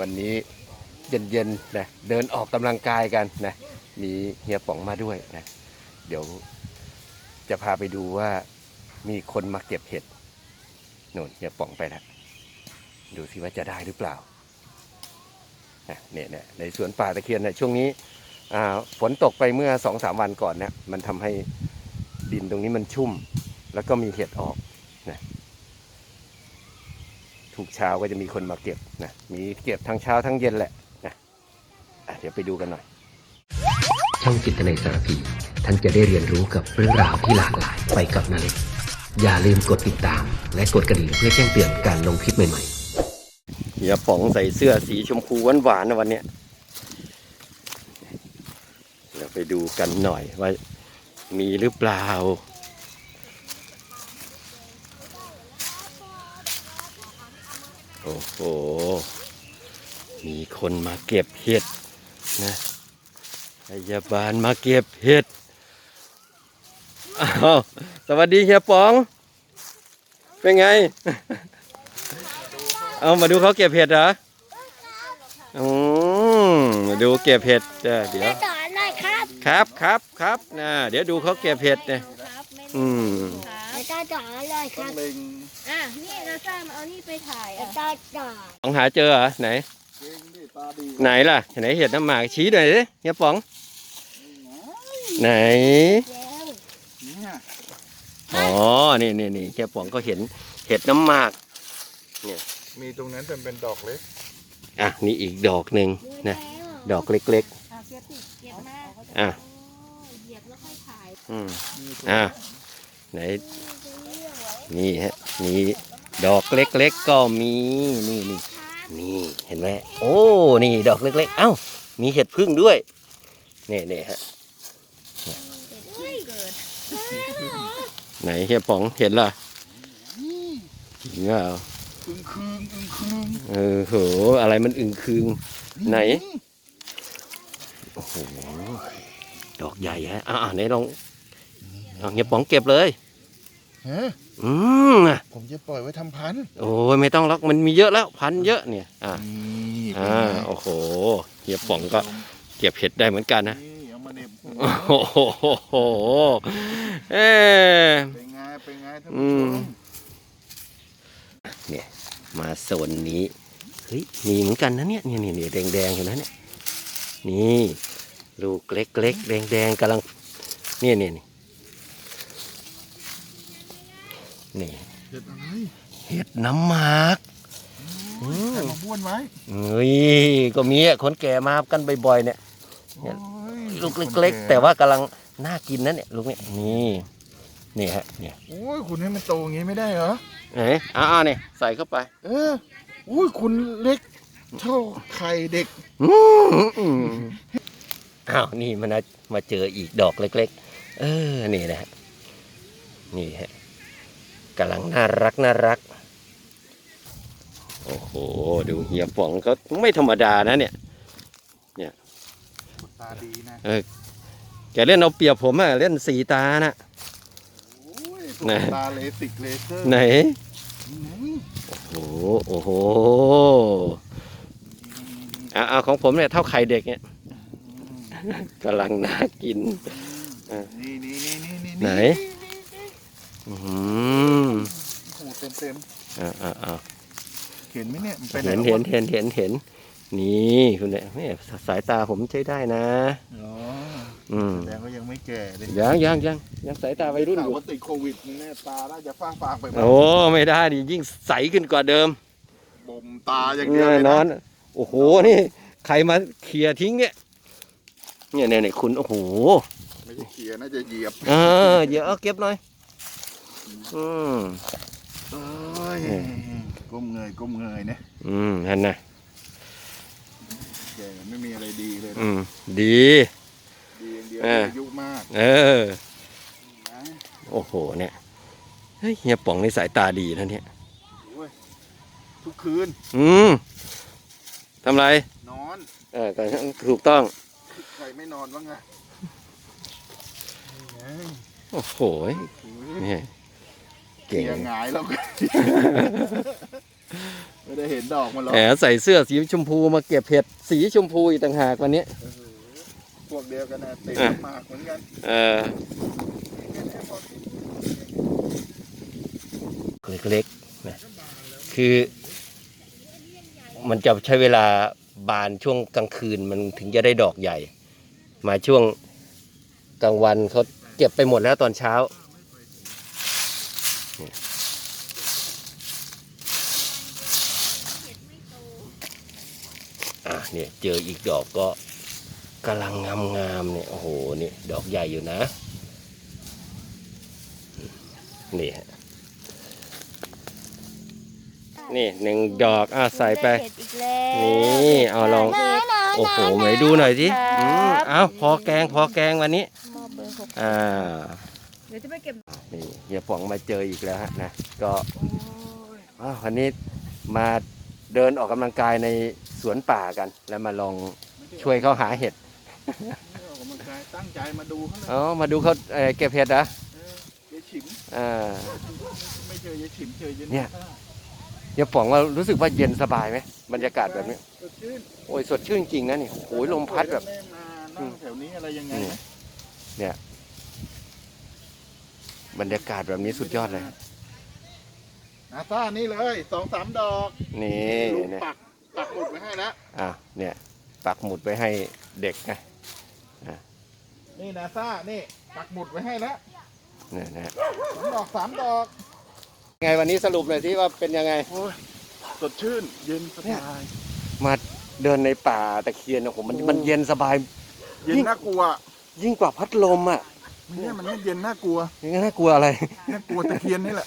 วันนี้เย็นๆนะเดินออกกำลังกายกันนะมีเฮียป๋องมาด้วยนะเดี๋ยวจะพาไปดูว่ามีคนมาเก็บเห็ดโน่นเฮียป๋องไปแล้วดูสิว่าจะได้หรือเปล่าเนี่ยเนี่ยในสวนป่าตะเคียนเนี่ยช่วงนี้ฝนตกไปเมื่อสองสามวันก่อนเนี่ยมันทำให้ดินตรงนี้มันชุ่ม แล้วก็มีเห็ดออก ทุกเช้าก็จะมีคนมาเก็บนะ มีเก็บทั้งเช้าทั้งเย็นแหละนะอะเดี๋ยวไปดูกันหน่อย ช่องจิตในสารพีท่านจะได้เรียนรู้กับเรื่องราวที่หลากหลายไปกับนาเล็กอย่าลืมกดติดตาม และกดกระดิ่งเพื่อแจ้งเตือนการลงคลิปใหม่ๆเฮียป๋องใส่เสื้อสีชมพูหวานๆนะวันเนี้ยเดี๋ยวไปดูกันหน่อยว่ามีหรือเปล่า โอ้โห มีคนมาเก็บเห็ดนะพยาบาลมาเก็บเห็ดอ้าวสวัสดีเฮียป๋อง เป็นไง เอามาดูเขาเก็บเห็ดเหรออืมมาดูเก็บเห็ดเดี๋ยวเดี๋ยว สอนหน่อยครับครับครับครับนะเดี๋ยวดูเขาเก็บเห็ดเนี่ย ครับไม่อืมครับอาจารย์สอนเลยครับ อะนี่เราสร้างเอานี่ไปถ่ายอาอะจารย์สอนต้องหาเจอเหรอไหนไหนล่ะไหนเห็ดน้ำหมากชี้หน่อยดิเฮียป๋อง ไหน แล้วอ๋อ นี่นี่นี่เฮียป๋องก็เห็นเห็ดน้ำหมาก มีตรงนั้นแต่เป็นดอกเล็กอะนี่อีกดอกหนึ่งนะดอกเล็ก อะเก็บสิเก็บมาอะ โอ้เหยียบแล้วค่อยถ่ายๆอืมอะ ไหน นี่ฮะ มีดอกเล็กๆก็มีนี่นี่นี่เห็นไหมโอ้นี่ดอกเล็กๆเอ้ามีเห็ดพึ่งด้วยนี่นี่ฮะเกิดไหนเฮียป๋องเห็นล่ะจริงเปล่าอึ้งคืงอึ้งคืงเออโหอะไรมันอึงคืงไหนโอ้โหดอกใหญ่ฮะอ่าไหนลองเอาเฮียป๋องเก็บเลยฮะ อืมอะผมจะปล่อยไว้ทำพันธุ์โอ้ยไม่ต้องล็อกมันมีเยอะแล้วพันเยอะเนี่ย อ่านี่เป็นอ่าไงโอ้โหเฮียป๋องก็เก็บเห็ดได้เหมือนกันนะนี่เอามาเหน็บโอ้โหเอ๊ะเป็นไงเป็นไงท่านอืผู้มชมเนี่ยมาโซนนี้เฮ้ยมีเหมือนกันนะเนี่ยนี่นี่นี่แดงแดงๆเห็นไหมเนี่ยนี่ลูกเล็กเล็กแดงแดงๆกำลังนี่นี่นี่ นี่เห็ดอะไรเห็ดน้ำหมากอืมแต่มาบ้วนไว้เฮ้ยก็มีอะคนแก่มากันบ่อยๆเนี่ยเนี่ยโอ้ยลูกเล็กๆแต่ว่ากำลังน่ากินนะเนี่ยลูกเนี่ยนี่นี่ฮะเนี่ยโอ้ยคุณให้มันโตอย่างงี้ไม่ได้เหรอเอ๋อ่าเนี่ยใส่เข้าไป เอออุ้ยคุณเล็กเท่าไข่เด็กอืมอ้าวนี่มันนะมาเจออีกดอกเล็ก ๆ เออนี่นะฮะนี่ฮะ กำลังน่ารักน่ารัก โอ้โห ดูเฮียป๋องก็ไม่ธรรมดานะเนี่ยตาดีนะแกเล่นเอาเปรียบผมอะเล่นสีตานะโอ้ยไหนตาเลสิกเลเซอร์ไหนอุ้ยโอ้โหโอ้โหเอาเอาของผมเนี่ยเท่าไข่เด็กเนี่ยกำลังน่ากินนี่นี่นี่นี่นี่ไหนอืมโอ้โห เต็มเต็มอ่าอ่าอ่าเห็นไหมเนี่ยมันไปไหนเห็นแล้วเห็นวะเห็นเห็นเห็น นี่คุณเนี่ยแม่สายตาผมใช้ได้นะ อ๋ออืมแสดงว่ายังไม่แก่เลยยังยังยังยังสายตาวัยรุ่นข่าอวยู่ว่าติดโควิดนี่แน่ตาน่าจะฟ้างฟางไปหมดโอ้ไม่ได้ดิยิ่งใสขึ้นกว่าเดิมบ่มตาอย่างเดียวแน่เลยนอนะนโอ้โหนี่ ใครมาเคลียร์ทิ้งเนี่ยเนี่ยเนี่ยเนี่ยคุณโอ้โหไม่ใช่เขียน่าจะเหยียบเออเดี๋ยวเอาเก็บหน่อยอืม เอ้ยอืมก้มเงยก้มเงยเนี่ยอืมเห็นนะแก่ไม่มีอะไรดีเลยนะอืมดีดีอย่างเดียวเอออายุมากเออนะโอ้โหเนี่ยเฮ้ยเฮียป๋องในสายตาดีนะเนี่ยโอ้ยทุกคืนอืมทำไรนอนเออก็ถูกต้อง ใครไม่นอนบ้างอะนี่ไงโอ้โหนี่ เก่งไงหงายแล้วก็ ไม่ได้เห็นดอกมันหรอกแหมใส่เสื้อสีชมพูมาเก็บเห็ดสีชมพูอีกต่างหากวันนี้พวกเดียวกันนะติดหมากเหมือนกันเออเล็กๆนะคือ มันจะใช้เวลาบานช่วงกลางคืนมันถึงจะได้ดอกใหญ่ มาช่วงกลางวันเขาเก็บไปหมดแล้วตอนเช้า เนี่ยเจออีกดอกก็กำลังงามๆเนี่ยโอ้โหนี่ดอกใหญ่อยู่นะนี่ฮะนี่หนึ่งดอกอะใส่ไป ด้เห็ดอีกแล้วนี่เอาลองได้เห็ดโอ้โหไหนดูหน่อยสิครับอืมเอาพอแกงพอแกงวันนี้หม้อเบอร์หกอ่าเดี๋ยวจะไปเก็บนี่เฮียป๋องมาเจออีกแล้วฮะนะก็ อ้าววันนี้มาเดินออกกำลังกายใน สวนป่ากัน แล้วมาลองช่วยเขาหาเห็ดออกกำลังกายตั้งใจมาดูเขาเลยอ๋อมาดูเขาเอ่อเก็บเห็ดนะเออยายฉิมอ่าไม่เจอยายฉิมเจอยายเนี่ยเฮียป๋องว่ารู้สึกว่าเย็นสบายไหมบรรยากาศแบบนี้สดชื่นโอ้ยสดชื่นจริงนะนี่โอ้ยลมพัดแบบแม่มานั่งแถวนี้อะไรยังไงนะเนี่ยบรรยากาศแบบนี้สุดยอดเลยนาซ่านี่เลยสองสามดอก นี่ลุงเนี่ยปัก ปักหมุดไว้ให้แล้วอะเนี่ยปักหมุดไปให้เด็กนะนี่นาซ่านี่ปักหมุดไว้ให้แล้วเนี่ยนะฮะสองดอกสามดอกไงวันนี้สรุปหน่อยที่ว่าเป็นยังไง โอ้ยสดชื่นเย็นสบายมาเดินในป่าตะเคียนโอ้โหมันมันเย็นสบาย เย็นน่ากลัว ยิ่งกว่าพัดลมอะ ไม่ใช่มันไม่เย็นน่ากลัวยังไงน่ากลัวอะไร น่ากลัวตะเคียนนี่แหละ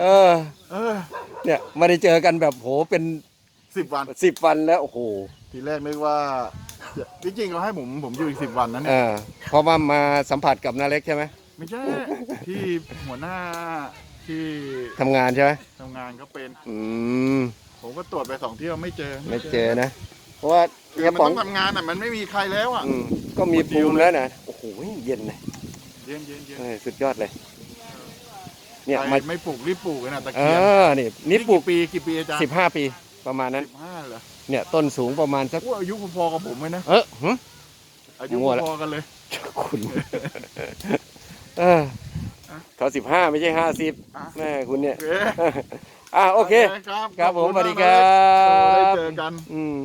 เออ เออเนี่ยไม่ได้เจอกันแบบโหเป็นสิบวันสิบวันแล้วโอ้โหทีแรกนึกว่าจริงๆเขาให้ผมผมอยู่อีกสิบวันนั้นเอเนี่ยอเพราะว่ามาสัมผัสกับนาเล็กใช่ไหมไม่ใช่ที่หัวหน้าที่ทำงานใช่ไหมทำงานเขาเป็น อืมผมก็ตรวจไปสองเที่ยวไม่เจอไม่เจอนะ เพราะว่าคือเฮียมันป๋อต้งองทำงานอะมันไม่มีใครแล้วอะอืม ก็มีภูมิแล้วนะโอ้โหเย็นเลยเย็นเย็นเย็นเออสุดยอดเลย เนี่ยใครมาไม่ปลูกรีบปลูกกันนะตะเอเคียนอนี่นี่ปลูกปีกี่ปีอาจารย์สิบห้าปีประมาณนั้น สิบห้าเหรอเนี่ยต้นสูงประมาณสักว่าอายุพอๆกับผมไหมนะเออหึ อายุมั่วละพอๆกันเลย คุณ เออเขาสิบห้าไม่ใช่ห้าสิบอะ แม่คุณเนี่ยโอเคอะโอเค ครับครับผมขอสวัสดีมากครันะได้บเจอกัน อืม